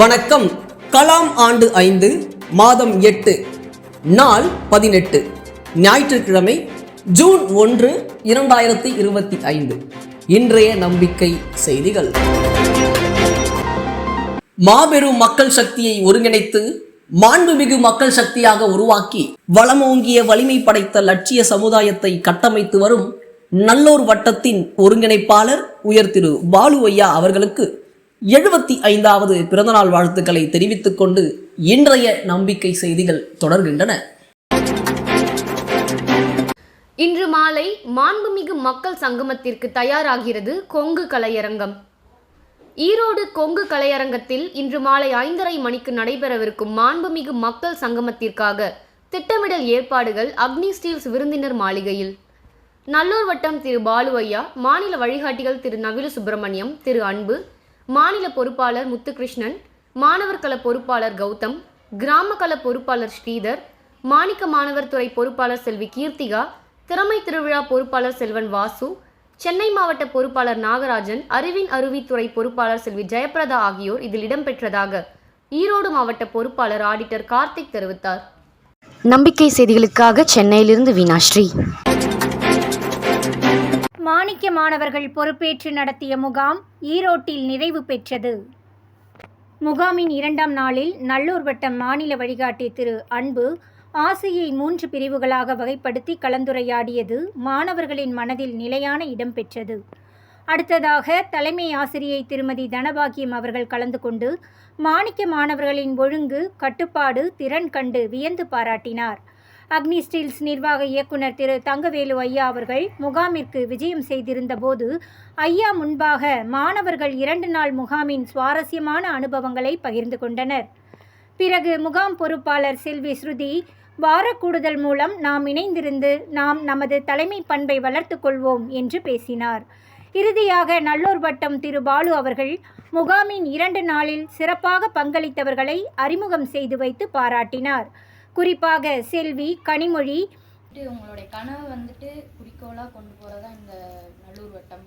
வணக்கம். கலாம் ஆண்டு ஐந்து மாதம் எட்டு நாள் பதினெட்டு. ஞாயிற்றுக்கிழமை ஜூன் ஒன்று இரண்டாயிரத்தி இருபத்தி ஐந்து. இன்றைய நம்பிக்கை செய்திகள். மாபெரும் மக்கள் சக்தியை ஒருங்கிணைத்து மாண்புமிகு மக்கள் சக்தியாக உருவாக்கி வளமோங்கிய வலிமை படைத்த லட்சிய சமுதாயத்தை கட்டமைத்து வரும் நல்லோர் வட்டத்தின் ஒருங்கிணைப்பாளர் உயர் திரு பாலு ஐயா அவர்களுக்கு எழுபத்தி ஐந்தாவது பிறந்தநாள் வாழ்த்துக்களை தெரிவித்துக் கொண்டு இன்றைய நம்பிக்கை செய்திகள் தொடர்கின்றன. இன்று மாலை மாண்புமிகு மக்கள் சங்கமத்திற்கு தயாராகிறது கொங்கு கலையரங்கம். ஈரோடு கொங்கு கலையரங்கத்தில் இன்று மாலை ஐந்தரை மணிக்கு நடைபெறவிருக்கும் மாண்புமிகு மக்கள் சங்கமத்திற்காக திட்டமிடல் ஏற்பாடுகள் அக்னி ஸ்டீல்ஸ் விருந்தினர் மாளிகையில். நல்லூர் வட்டம் திரு பாலுவையா மாநில வழிகாட்டிகள் திரு நவிலு சுப்பிரமணியம் திரு அன்பு மாநில பொறுப்பாளர் முத்துகிருஷ்ணன் மாணவர் கள பொறுப்பாளர் கௌதம் கிராம கள பொறுப்பாளர் ஸ்ரீதர் மாணிக்க மாணவர் துறை பொறுப்பாளர் செல்வி கீர்த்திகா திறமை திருவிழா பொறுப்பாளர் செல்வன் வாசு சென்னை மாவட்ட பொறுப்பாளர் நாகராஜன் அறிவின் அருவித்துறை பொறுப்பாளர் செல்வி ஜெயபிரதா ஆகியோர் இதில் இடம்பெற்றதாக ஈரோடு மாவட்ட பொறுப்பாளர் ஆடிட்டர் கார்த்திக் தெரிவித்தார். நம்பிக்கை செய்திகளுக்காக சென்னையிலிருந்து வீணாஸ்ரீ மாணிக்க மாணவர்கள் பொறுப்பேற்று நடத்திய முகாம் ஈரோட்டில் நிறைவு பெற்றது. முகாமின் இரண்டாம் நாளில் நல்லூர் வட்டம் மாநில வழிகாட்டி திரு அன்பு ஆசையை மூன்று பிரிவுகளாக வகைப்படுத்தி கலந்துரையாடியது மாணவர்களின் மனதில் நிலையான இடம் பெற்றது. அடுத்ததாக தலைமை ஆசிரியை திருமதி தனபாக்கியம் அவர்கள் கலந்து கொண்டு மாணிக்க மாணவர்களின் ஒழுங்கு கட்டுப்பாடு திறன் கண்டு வியந்து பாராட்டினார். அக்னி ஸ்டீல்ஸ் நிர்வாக இயக்குனர் திரு தங்கவேலு ஐயா அவர்கள் முகாமிற்கு விஜயம் செய்திருந்த போது ஐயா முன்பாக மாணவர்கள் இரண்டு நாள் முகாமின் சுவாரஸ்யமான அனுபவங்களை பகிர்ந்து கொண்டனர். பிறகு முகாம் பொறுப்பாளர் செல்வி ஸ்ருதி வார கூடுதல் மூலம் நாம் இணைந்திருந்து நாம் நமது தலைமை பண்பை வளர்த்து கொள்வோம் என்று பேசினார். இறுதியாக நல்லூர் வட்டம் திரு பாலு அவர்கள் முகாமின் இரண்டு நாளில் சிறப்பாக பங்களித்தவர்களை அறிமுகம் செய்து வைத்து பாராட்டினார். குறிப்பாக செல்வி கனிமொழி. வந்துட்டு உங்களுடைய கனவை வந்துட்டு குறிக்கோளாக கொண்டு போகிறதா இந்த நல்லூர் வட்டம்.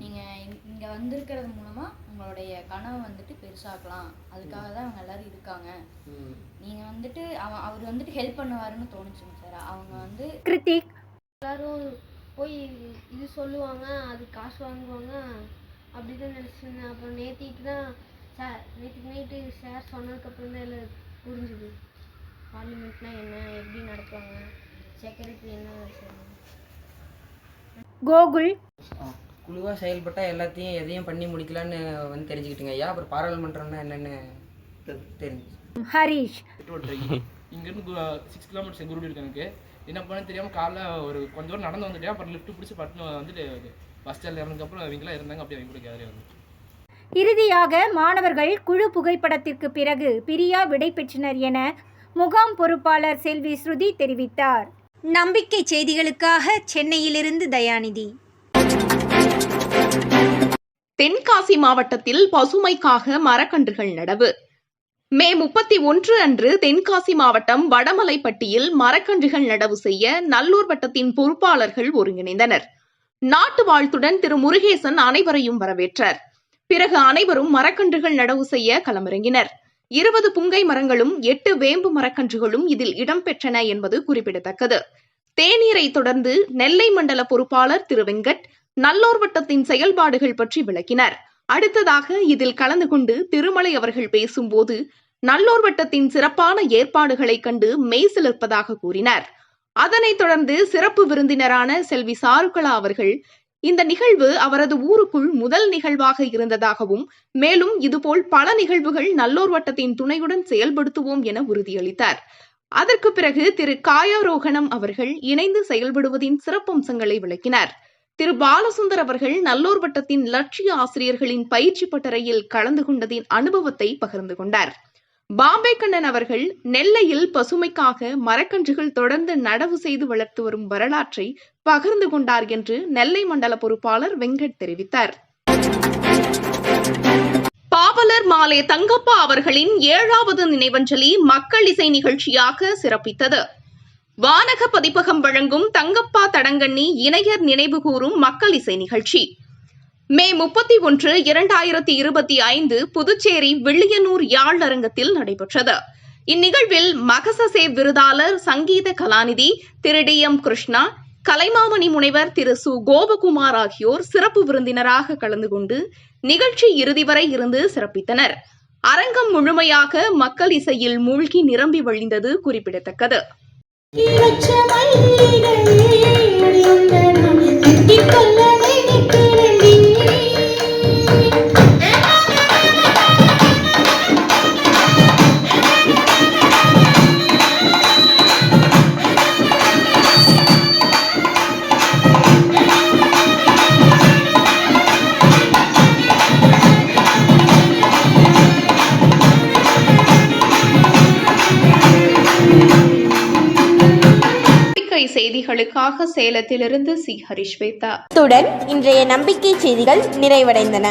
நீங்கள் இங்கே வந்திருக்கிறது மூலமாக உங்களுடைய கனவை வந்துட்டு பெருசாக்கலாம். அதுக்காக தான் அவங்க எல்லாரும் இருக்காங்க. நீங்கள் வந்துட்டு அவன் அவர் வந்துட்டு ஹெல்ப் பண்ணுவாருன்னு தோணுச்சுங்க சார் அவங்க வந்து கிருத்திக். எல்லாரும் போய் இது சொல்லுவாங்க அது காசு வாங்குவாங்க. அப்படி தான் நினச்சிருந்தேன். அப்புறம் நேத்திக்கு தான் சார் நேற்றுக்கு நைட்டு சார் சொன்னதுக்கப்புறம் தான் எல்லாம் புரிஞ்சுது. பார்லிமெண்ட்னா என்ன? எப்படி நடத்துவாங்க? செக்ரட்டரி என்ன கோகுல். குழுவாக செயல்பட்டால் எல்லாத்தையும் எதையும் பண்ணி முடிக்கலான்னு வந்து தெரிஞ்சுக்கிட்டுங்க ஐயா. அப்புறம் பாராளுமன்றம்னா என்னென்னு தெரிஞ்சு ஹரிஷ். இங்கேருந்து சிக்ஸ் கிலோமீட்டர்ஸ் குருடி இருக்கு எனக்கு. என்ன பண்ண தெரியாமல் காலைல ஒரு கொஞ்சம் தூரம் நடந்து வந்துட்டேன். அப்புறம் லிஃப்ட் பிடிச்சி பட்டுன்னு வந்துட்டு பஸ் ஸ்டாண்டில் இறந்ததுக்கப்புறம் அவங்களாம் இருந்தாங்க. அப்படியே அவங்க கூட கேதரே வந்து இறுதியாக மாணவர்கள் குழு புகைப்படத்திற்கு பிறகு பிரியா விடை பெற்றனர் என முகாம் பொறுப்பாளர் செல்வி ஸ்ருதி தெரிவித்தார். நம்பிக்கை செய்திகளுக்காக சென்னையிலிருந்து தயாநிதி. தென்காசி மாவட்டத்தில் பசுமைக்காக மரக்கன்றுகள் நடவு. மே முப்பத்தி ஒன்று அன்று தென்காசி மாவட்டம் வடமலைப்பட்டியில் மரக்கன்றுகள் நடவு செய்ய நல்லூர் வட்டத்தின் பொறுப்பாளர்கள் ஒருங்கிணைந்தனர். நாட்டு வாழ்த்துடன் திரு முருகேசன் அனைவரையும் வரவேற்றார். பிறகு அனைவரும் மரக்கன்றுகள் நடவு செய்ய களமிறங்கினர். இருபது புங்கை மரங்களும் எட்டு வேம்பு மரக்கன்றுகளும் இதில் இடம்பெற்றன என்பது குறிப்பிடத்தக்கது. தேநீரை தொடர்ந்து நெல்லை மண்டல பொறுப்பாளர் திரு வெங்கட் நல்லோர் வட்டத்தின் செயல்பாடுகள் பற்றி விளக்கினர். அடுத்ததாக இதில் கலந்து கொண்டு திருமலை அவர்கள் பேசும்போது நல்லோர் வட்டத்தின் சிறப்பான ஏற்பாடுகளை கண்டு மெய்சிலிருப்பதாக கூறினர். அதனைத் தொடர்ந்து சிறப்பு விருந்தினரான செல்வி சாருகலா அவர்கள் இந்த நிகழ்வு அவரது ஊருக்குள் முதல் நிகழ்வாக இருந்ததாகவும் மேலும் இதுபோல் பல நிகழ்வுகள் நல்லோர் வட்டத்தின் துணையுடன் செயல்படுத்துவோம் என உறுதியளித்தார். அதற்கு பிறகு திரு காயாரோகணம் அவர்கள் இணைந்து செயல்படுவதின் சிறப்பம்சங்களை விளக்கினார். திரு பாலசுந்தர் அவர்கள் நல்லோர் வட்டத்தின் லட்சிய ஆசிரியர்களின் பயிற்சி பட்டறையில் கலந்து கொண்டதின் அனுபவத்தை பகிர்ந்து கொண்டார். பாம்பே கண்ணன் அவர்கள் நெல்லையில் பசுமைக்காக மரக்கன்றுகள் தொடர்ந்து நடவு செய்து வளர்த்து வரும் வரலாற்றை பகிர்ந்து கொண்டார் என்று நெல்லை மண்டல பொறுப்பாளர் வெங்கட் தெரிவித்தார். பாவலர் மாலே தங்கப்பா அவர்களின் ஏழாவது நினைவஞ்சலி மக்கள் இசை நிகழ்ச்சியாக சிறப்பித்தது. வானக பதிப்பகம் வழங்கும் தங்கப்பா தடங்கண்ணி இணையர் நினைவு கூறும் மக்கள் இசை நிகழ்ச்சி. மே முப்பத்தி ஒன்று இரண்டாயிரத்தி இருபத்தி ஐந்து புதுச்சேரி வில்லியனூர் யாழ் அரங்கத்தில் நடைபெற்றது. இந்நிகழ்வில் மகசசே விருதாளர் சங்கீத கலாநிதி திரு டி எம் கிருஷ்ணா கலைமாமணி முனைவர் திரு சு. கோபகுமார் ஆகியோர் சிறப்பு விருந்தினராக கலந்து கொண்டு நிகழ்ச்சி இறுதி வரை இருந்து சிறப்பித்தனர். அரங்கம் முழுமையாக மக்கள் இசையில் மூழ்கி நிரம்பி வழிந்தது குறிப்பிடத்தக்கது. செய்திகளுக்காக சேலத்திலிருந்து சி. ஹரிஸ்வேதா இத்துடன் இன்றைய நம்பிக்கை செய்திகள் நிறைவடைந்தன.